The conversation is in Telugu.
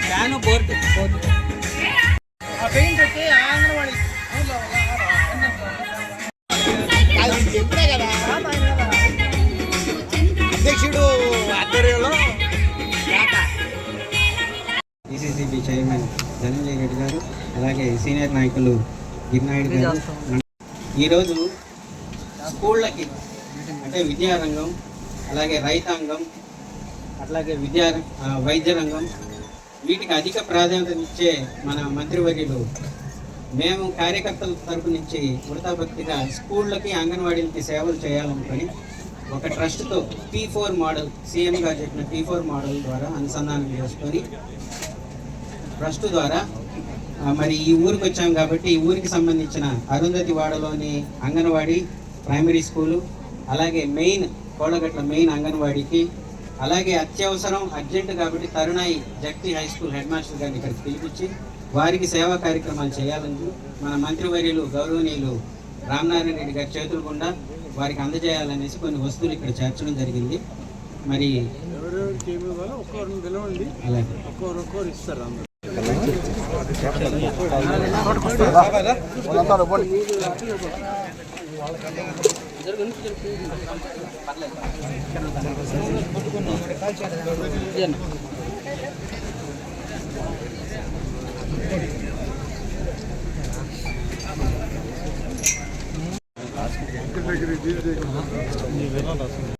ఫ్యాను బోర్డు బోర్డు ఆ పెయింట్ వచ్చి ఆంగన్వాడి అధ్యక్షుడు ఆధ్వర్యంలో డిసిసిబి చైర్మన్ ధనంజయ రెడ్డి గారు అలాగే సీనియర్ నాయకులు గిరినాయుడు గారు. ఈరోజు స్కూళ్ళకి అంటే విద్యారంగం అలాగే రైతాంగం అట్లాగే విద్యా వైద్య రంగం. వీటికి అధిక ప్రాధాన్యత ఇచ్చే మన మంత్రివర్యులు మేము కార్యకర్తల తరపు నుంచి వృతాభక్తిగా స్కూళ్ళకి అంగన్వాడీలకి సేవలు చేయాలనుకొని ఒక ట్రస్ట్తో పీ ఫోర్ మోడల్ సీఎం గారు చెప్పిన టీ ఫోర్ మోడల్ ద్వారా అనుసంధానం చేసుకొని ట్రస్ట్ ద్వారా మరి ఈ ఊరికి వచ్చాం కాబట్టి ఈ ఊరికి సంబంధించిన అరుంధతి వాడలోని అంగన్వాడీ ప్రైమరీ స్కూలు అలాగే మెయిన్ కోడగట్ల మెయిన్ అంగన్వాడీకి అలాగే అత్యవసరం అర్జెంట్ కాబట్టి తరుణాయి జక్తి హై స్కూల్ హెడ్ మాస్టర్ గారిని ఇక్కడికి పిలిపించి వారికి సేవా కార్యక్రమాలు చేయాలని మన మంత్రివర్యులు గౌరవనీయులు రామనారాయణ రెడ్డి గారి చేతులు గుండా వారికి అందజేయాలనేసి కొన్ని వస్తువులు ఇక్కడ చేర్చడం జరిగింది. మరి అలాగే. దగ్గర